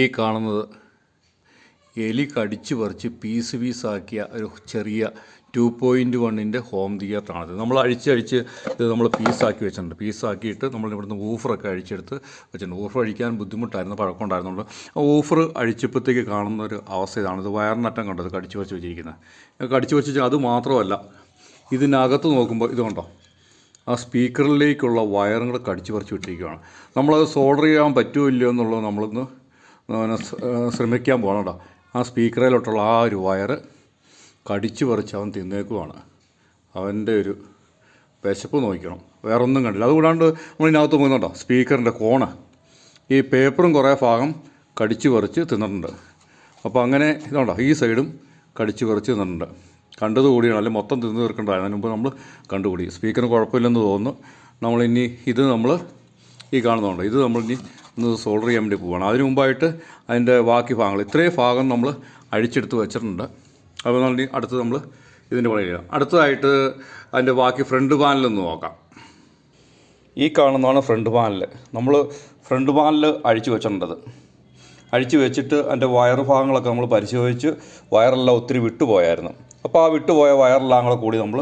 ഈ കാണുന്നത് എലി കടിച്ച് പറിച്ച് പീസ് പീസാക്കിയ ഒരു ചെറിയ ടു പോയിന്റ് വണ്ണിന്റെ ഹോം തിയേറ്ററാണത് നമ്മൾ അഴിച്ചഴിച്ച് ഇത് നമ്മൾ പീസാക്കി വെച്ചിട്ടുണ്ട്. പീസാക്കിയിട്ട് നമ്മൾ ഇവിടുന്ന് ഊഫറൊക്കെ അഴിച്ചെടുത്ത് വെച്ചിട്ടുണ്ട്. ഊഫർ അഴിക്കാൻ ബുദ്ധിമുട്ടായിരുന്നു പഴക്കമുണ്ടായിരുന്നുള്ളൂ. ആ ഊഫർ അഴിച്ചപ്പോഴത്തേക്ക് കാണുന്ന ഒരു അവസ്ഥ ഇതാണ്. ഇത് വയറിനറ്റം കണ്ടത് കടിച്ച് പറിച്ച് വെച്ചിരിക്കുന്നത്. കടിച്ച് പറിച്ച് അത് മാത്രമല്ല ഇതിനകത്ത് നോക്കുമ്പോൾ ഇതുകൊണ്ടോ കണ്ടോ? ആ സ്പീക്കറിലേക്കുള്ള വയറുകൾ കടിച്ചു പറിച്ച് വിട്ടിരിക്കുകയാണ്. നമ്മളത് സോൾഡർ ചെയ്യാൻ പറ്റുമോ ഇല്ലയോ എന്നുള്ളത് നമ്മളൊന്ന് പിന്നെ ശ്രമിക്കാൻ പോകണണ്ട ആ സ്പീക്കറിലോട്ടുള്ള ആ ഒരു വയറ് കടിച്ചു പറിച്ച് അവൻ തിന്നേക്കുവാണ്. അവന്റെ ഒരു വിശപ്പ് നോക്കണം. വേറൊന്നും കണ്ടില്ല. അതുകൂടാണ്ട് നമ്മളിതിനകത്ത് പോകുന്നുണ്ടോ സ്പീക്കറിന്റെ കോണ്. ഈ പേപ്പറും കുറേ ഭാഗം കടിച്ചു പറിച്ച് തിന്നിട്ടുണ്ട്. അപ്പോൾ അങ്ങനെ ഇതുണ്ടോ ഈ സൈഡും കടിച്ചു പറിച്ച് തിന്നിട്ടുണ്ട്. കണ്ടത് കൂടിയാണ്. അല്ലെങ്കിൽ മൊത്തം തിന്നു തീർക്കേണ്ടതാണ്. അതിന് മുമ്പ് നമ്മൾ കണ്ടുകൂടി സ്പീക്കറിന് കുഴപ്പമില്ലെന്ന് തോന്നുന്നു. നമ്മളിനി ഇത് നമ്മൾ ഈ കാണുന്നുണ്ട്. ഇത് നമ്മളിനി ഒന്ന് സോൾഡർ ചെയ്യാൻ വേണ്ടി പോവുകയാണ് അതിന് മുമ്പായിട്ട് അതിന്റെ ബാക്കി ഭാഗങ്ങൾ ഇത്രയും ഭാഗം നമ്മൾ അഴിച്ചെടുത്ത് വെച്ചിട്ടുണ്ട്. അപ്പോൾ അടുത്ത് നമ്മൾ ഇതിന്റെ പണി ചെയ്യാം അടുത്തതായിട്ട് അതിന്റെ ബാക്കി ഫ്രണ്ട് പാനലൊന്ന് നോക്കാം. ഈ കാണുന്നതാണ് ഫ്രണ്ട് പാനൽ നമ്മൾ ഫ്രണ്ട് പാനൽ അഴിച്ചു വെച്ചിട്ടുണ്ടത്. അഴിച്ചു വെച്ചിട്ട് അതിന്റെ വയർ ഭാഗങ്ങളൊക്കെ നമ്മൾ പരിശോധിച്ച് വയറെല്ലാം ഒത്തിരി വിട്ടുപോയായിരുന്നു. അപ്പോൾ ആ വിട്ടുപോയ വയറെല്ലാം കൂടെ കൂടി നമ്മൾ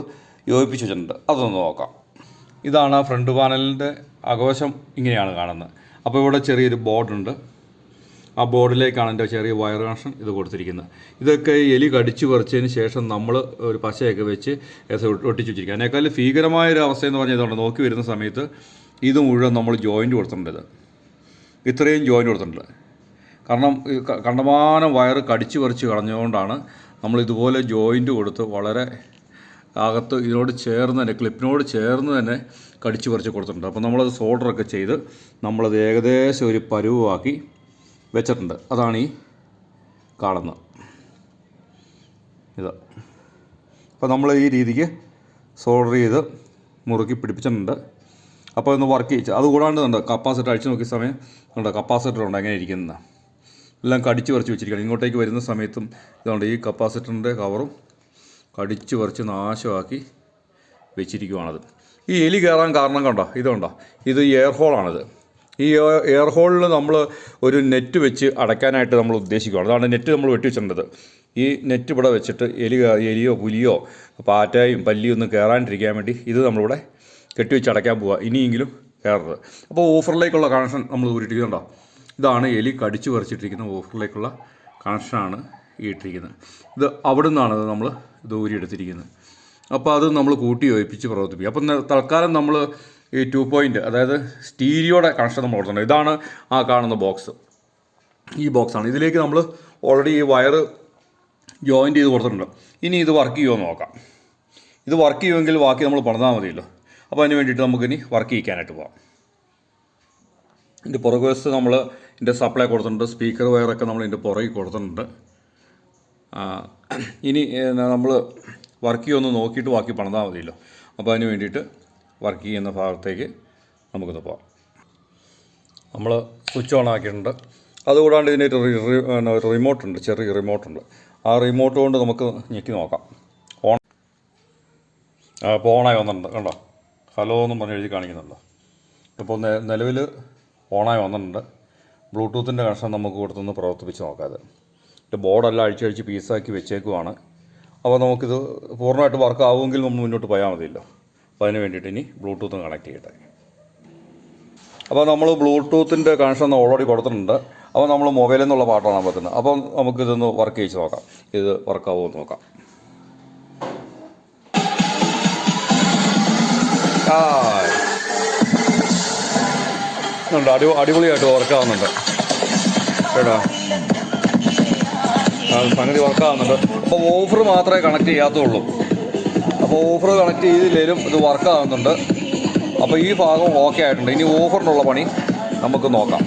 യോജിപ്പിച്ച് വെച്ചിട്ടുണ്ട്. അതൊന്ന് നോക്കാം. ഇതാണ് ആ ഫ്രണ്ട് പാനലിന്റെ അകവശം ഇങ്ങനെയാണ് കാണുന്നത്. അപ്പോൾ ഇവിടെ ചെറിയൊരു ബോർഡുണ്ട്. ആ ബോർഡിലേക്കാണ് എന്റെ ചെറിയ വയർ കണക്ഷൻ ഇത് കൊടുത്തിരിക്കുന്നത്. ഇതൊക്കെ എലി കടിച്ചു പറിച്ചതിന് ശേഷം നമ്മൾ ഒരു പശയൊക്കെ വെച്ച് ഒട്ടിച്ചു ഒട്ടി- ഒട്ടിച്ച് വെച്ചിരിക്കുക അതിനേക്കാൾ ഭീകരമായ ഒരു അവസ്ഥ എന്ന് പറഞ്ഞാൽ ഇതുകൊണ്ട് നോക്കി വരുന്ന സമയത്ത് ഇത് മുഴുവൻ നമ്മൾ ജോയിന്റ് കൊടുത്തിട്ടുണ്ട് ഇത്. ഇത്രയും ജോയിന്റ് കൊടുത്തിട്ടുണ്ട്. കാരണം കണ്ടമാനം വയറ് കടിച്ചു പറിച്ച് കളഞ്ഞുകൊണ്ടാണ് നമ്മൾ ഇതുപോലെ ജോയിന്റ് കൊടുത്ത് വളരെ അകത്ത് ഇതിനോട് ചേർന്ന് തന്നെ ക്ലിപ്പിനോട് ചേർന്ന് തന്നെ കടിച്ചു പറിച്ച് കൊടുത്തിട്ടുണ്ട്. അപ്പോൾ നമ്മളത് സോൾഡറൊക്കെ ചെയ്ത് നമ്മളത് ഏകദേശം ഒരു പരുവാക്കി വെച്ചിട്ടുണ്ട്. അതാണ് ഈ കാണുന്നത്. ഇത്. അപ്പോൾ നമ്മൾ ഈ രീതിക്ക് സോൾഡർ ചെയ്ത് മുറുക്കി പിടിപ്പിച്ചിട്ടുണ്ട്. അപ്പോൾ ഒന്ന് വർക്ക് ചെയ്യിച്ചു. അതുകൂടാണ്ട് ഉണ്ട് കപ്പാസിറ്റർ അടിച്ചു നോക്കിയ സമയം ഉണ്ട് കപ്പാസിറ്റർ ഉണ്ട് എങ്ങനെ ഇരിക്കുന്നത്. എല്ലാം കടിച്ചു പറിച്ച് വെച്ചിരിക്കുകയാണ്. ഇങ്ങോട്ടേക്ക് വരുന്ന സമയത്തും ഇതുകൊണ്ട് ഈ കപ്പാസിറ്ററിന്റെ കവറും കടിച്ച് പറിച്ച് നാശമാക്കി വെച്ചിരിക്കുവാണത്. ഈ എലി കയറാൻ കാരണം കണ്ടോ? ഇതുണ്ടോ ഇത് എയർ ഹോളാണിത് ഈ എയർ- ഹോളിൽ നമ്മൾ ഒരു നെറ്റ് വെച്ച് അടയ്ക്കാനായിട്ട് നമ്മൾ ഉദ്ദേശിക്കുകയാണ് അതാണ് നെറ്റ് നമ്മൾ വെട്ടിവെച്ചിട്ടുണ്ടത് ഈ നെറ്റ് ഇവിടെ വെച്ചിട്ട് എലി എലിയോ പുലിയോ പാറ്റയും പല്ലിയോ ഒന്നും കയറാണ്ടിരിക്കാൻ വേണ്ടി ഇത് നമ്മളിവിടെ കെട്ടിവെച്ച് അടയ്ക്കാൻ പോവുക ഇനിയെങ്കിലും കയറരുത്. അപ്പോൾ ഓഫറിലേക്കുള്ള കണക്ഷൻ നമ്മൾ ഊരിട്ടിരിക്കുന്നുണ്ടോ? ഇതാണ് എലി കടിച്ചു പറിച്ചിട്ടിരിക്കുന്ന ഓഫറിലേക്കുള്ള കണക്ഷനാണ് ഇട്ടിരിക്കുന്നത്. ഇത് അവിടെ നിന്നാണ് നമ്മൾ ഇത് ഊരിയെടുത്തിരിക്കുന്നത്. അപ്പോൾ അത് നമ്മൾ കൂട്ടി യോജിപ്പിച്ച് പ്രവർത്തിപ്പിക്കും. അപ്പം തൽക്കാലം നമ്മൾ ഈ ടു പോയിന്റ് അതായത് സ്റ്റീരിയോയുടെ കണക്ഷൻ നമ്മൾ കൊടുത്തിട്ടുണ്ട്. ഇതാണ് ആ കാണുന്ന ബോക്സ്. ഈ ബോക്സാണ്. ഇതിലേക്ക് നമ്മൾ ഓൾറെഡി ഈ വയർ ജോയിന്റ് ചെയ്ത് കൊടുത്തിട്ടുണ്ട്. ഇനി ഇത് വർക്ക് ചെയ്യുമോ നോക്കാം. ഇത് വർക്ക് ചെയ്യുമെങ്കിൽ ബാക്കി നമ്മൾ പറഞ്ഞാൽ മതിയല്ലോ. അപ്പോൾ അതിന് വേണ്ടിയിട്ട് നമുക്കിനി വർക്ക് ചെയ്യിക്കാനായിട്ട് പോകാം ഇതിന്റെ പുറകുവശത്ത് നമ്മൾ ഇതിന്റെ സപ്ലൈ കൊടുത്തിട്ടുണ്ട്. സ്പീക്കർ വയറൊക്കെ നമ്മൾ ഇതിന്റെ പുറകിൽ കൊടുത്തിട്ടുണ്ട്. ഇനി നമ്മൾ വർക്ക് ചെയ്യുമെന്ന് നോക്കിയിട്ട് ബാക്കി പണിതാൽ മതിയല്ലോ. അപ്പോൾ അതിന് വേണ്ടിയിട്ട് വർക്ക് ചെയ്യുന്ന ഭാഗത്തേക്ക് നമുക്കൊന്ന് പോകാം നമ്മൾ സ്വിച്ച് ഓൺ ആക്കിയിട്ടുണ്ട്. അതുകൂടാണ്ട് ഇതിന്റെ ഒരു റി- റി- പിന്നെ ഒരു റിമോട്ട് ഉണ്ട് ചെറിയ റിമോട്ട് ഉണ്ട്. ആ റിമോട്ട് കൊണ്ട് നമുക്ക് ഞെക്കി നോക്കാം. ഓൺ ആ, ഇപ്പോൾ ഓണായി വന്നിട്ടുണ്ട് കണ്ടോ? ഹലോ എന്നും പറഞ്ഞ് എഴുതി കാണിക്കുന്നുണ്ടോ. ഇപ്പോൾ നിലവിൽ ഓണായി വന്നിട്ടുണ്ട്. ബ്ലൂടൂത്തിന്റെ കണക്ഷൻ നമുക്ക് കൊടുത്തൊന്ന് പ്രവർത്തിപ്പിച്ച് നോക്കാതെ ഇത് ബോർഡെല്ലാം അഴിച്ചഴിച്ച് പീസാക്കി വെച്ചേക്കുവാണ്. അപ്പോൾ നമുക്കിത് പൂർണമായിട്ട് വർക്ക് ആവുമെങ്കിൽ നമ്മൾ മുന്നോട്ട് പോയാൽ മതിയല്ലോ. അപ്പോൾ അതിന് വേണ്ടിയിട്ട് ഇനി ബ്ലൂടൂത്ത് കണക്ട് ചെയ്യട്ടെ. അപ്പോൾ നമ്മൾ ബ്ലൂടൂത്തിന്റെ കണക്ഷൻ ഓൾറെഡി കൊടുത്തിട്ടുണ്ട്. അപ്പോൾ നമ്മൾ മൊബൈലിൽ നിന്നുള്ള പാട്ടാണ് പറ്റുന്നത് അപ്പം നമുക്കിതൊന്ന് വർക്ക് ചെയ്ത് നോക്കാം. ഇത് വർക്കാവുമോ എന്ന് നോക്കാം. അടി അടിപൊളിയായിട്ട് വർക്കാവുന്നുണ്ട് കേട്ടോ? സംഗതി വർക്കാവുന്നുണ്ട്. അപ്പോൾ ഓഫർ മാത്രമേ കണക്ട് ചെയ്യാത്തുള്ളൂ. അപ്പോൾ ഓഫർ കണക്ട് ചെയ്തില്ലെങ്കിലും ഇത് വർക്കാവുന്നുണ്ട് അപ്പോൾ ഈ ഭാഗം ഓക്കെ ആയിട്ടുണ്ട്. ഇനി ഓഫറിനുള്ള പണി നമുക്ക് നോക്കാം.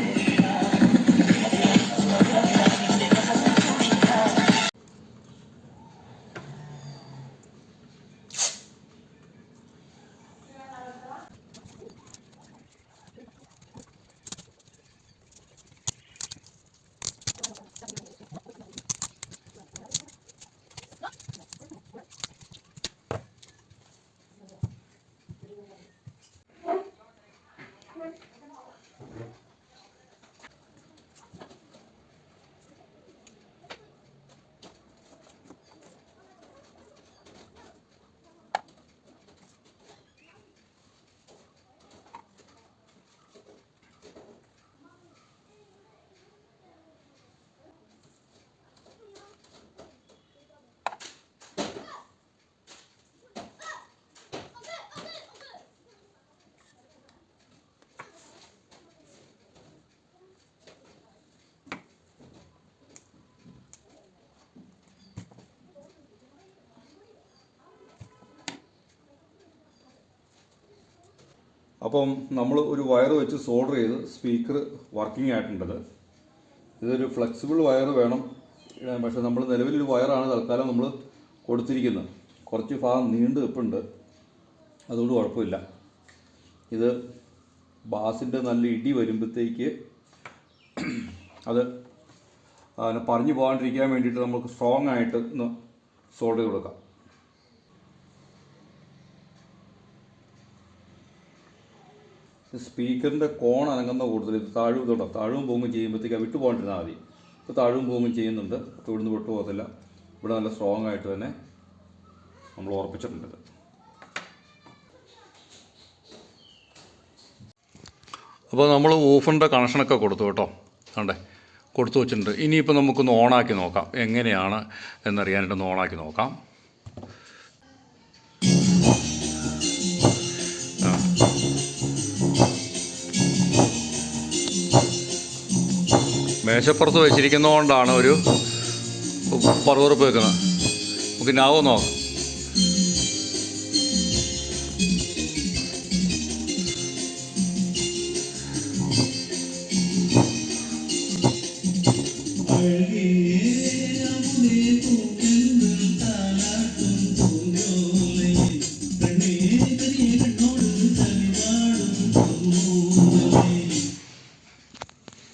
അപ്പം നമ്മൾ ഒരു വയർ വെച്ച് സോൾഡർ ചെയ്ത് സ്പീക്കർ വർക്കിംഗ് ആയിട്ടുണ്ടത് ഇതൊരു ഫ്ലെക്സിബിൾ വയർ വേണം. പക്ഷെ നമ്മൾ നിലവിലൊരു വയറാണ് തൽക്കാലം നമ്മൾ കൊടുത്തിരിക്കുന്നത്. കുറച്ച് ഭാഗം നീണ്ട് നിൽപ്പുണ്ട് അതുകൊണ്ട് കുഴപ്പമില്ല. ഇത് ബാസിന്റെ നല്ല ഇടി വരുമ്പോഴത്തേക്ക് അത് പറഞ്ഞു പോകാണ്ടിരിക്കാൻ വേണ്ടിയിട്ട് നമുക്ക് സ്ട്രോങ് ആയിട്ട് ഒന്ന് സോൾഡ് ചെയ്ത് കൊടുക്കാം. സ്പീക്കറിന്റെ കോൺ അനങ്ങുന്ന കൂടുതൽ ഇത് താഴും ഇതുണ്ടോ? താഴും പോകുമ്പോൾ ചെയ്യുമ്പോഴത്തേക്ക് വിട്ടു പോകണ്ടിരുന്നാൽ മതി. ഇപ്പോൾ താഴും പോകുമ്പോൾ ചെയ്യുന്നുണ്ട്. അപ്പോൾ ഇവിടുന്ന് വിട്ടു പോകത്തില്ല. ഇവിടെ നല്ല സ്ട്രോങ് ആയിട്ട് തന്നെ നമ്മൾ ഉറപ്പിച്ചിട്ടുണ്ട് അപ്പോൾ നമ്മൾ ഓഫിന്റെ കണക്ഷനൊക്കെ കൊടുത്തു കേട്ടോ. കണ്ടേ? കൊടുത്തു വെച്ചിട്ടുണ്ട്. ഇനിയിപ്പോൾ നമുക്കൊന്ന് ഓണാക്കി നോക്കാം. എങ്ങനെയാണ് എന്നറിയാനായിട്ടൊന്ന് ഓണാക്കി നോക്കാം. മേശപ്പുറത്ത് വെച്ചിരിക്കുന്നതുകൊണ്ടാണ് ഒരു പറവുറപ്പ് വെക്കുന്നത് നമുക്ക് നാവോ നോക്കാം.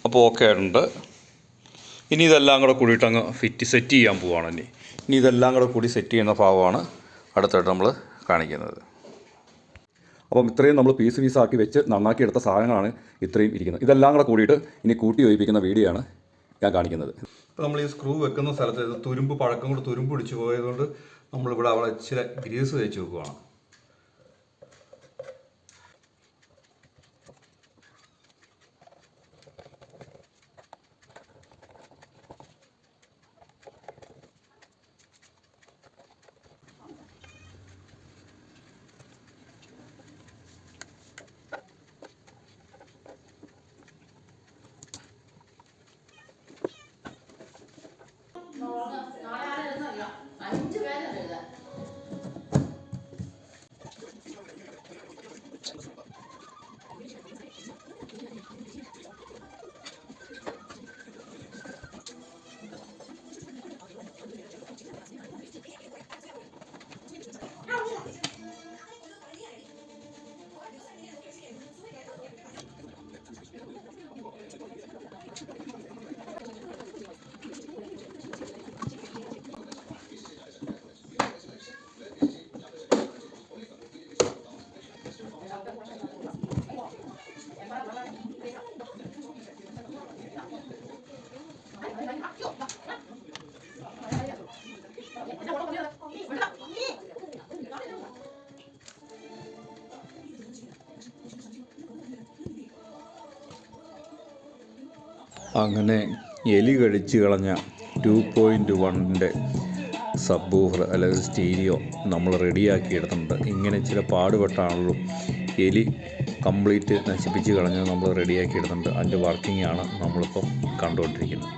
അപ്പോൾ ഓക്കെ ആയിട്ടുണ്ട്. ഇനി ഇതെല്ലാം കൂടെ കൂടിയിട്ട് അങ്ങ് ഫിറ്റ് സെറ്റ് ചെയ്യാൻ പോവുകയാണ് ഇനി. ഇനി ഇതെല്ലാം കൂടെ കൂടി സെറ്റ് ചെയ്യുന്ന ഭാഗമാണ് അടുത്തായിട്ട് നമ്മൾ കാണിക്കുന്നത്. അപ്പം ഇത്രയും നമ്മൾ പീസ് പീസാക്കി വെച്ച് നന്നാക്കി എടുത്ത സാധനങ്ങളാണ് ഇത്രയും ഇരിക്കുന്നത്. ഇതെല്ലാം കൂടെ കൂടിയിട്ട് ഇനി കൂട്ടി യോജിപ്പിക്കുന്ന വീഡിയോ ആണ് ഞാൻ കാണിക്കുന്നത്. ഇപ്പോൾ നമ്മൾ ഈ സ്ക്രൂ വെക്കുന്ന സ്ഥലത്ത് തുരുമ്പ് പഴക്കം കൂടെ തുരുമ്പ് പിടിച്ചു പോയതുകൊണ്ട് നമ്മളിവിടെ അവളെ ഇച്ചിരി ഗ്രീസ് തേച്ച് വെക്കുവാണ്. അങ്ങനെ എലി കടിച്ചു കളഞ്ഞ ടു പോയിന്റ് വണ്ണിന്റെ സബ്ബൂഫർ അല്ലെങ്കിൽ സ്റ്റീരിയോ നമ്മൾ റെഡിയാക്കി എടുത്തിട്ടുണ്ട്. ഇങ്ങനെ ചില പാടുപെട്ടാണല്ലോ എലി കംപ്ലീറ്റ് നശിപ്പിച്ച് കളഞ്ഞ് നമ്മൾ റെഡിയാക്കി എടുത്തിട്ടുണ്ട്. അതിന്റെ വർക്കിംഗ് ആണ് നമ്മളിപ്പം കണ്ടുകൊണ്ടിരിക്കുന്നത്.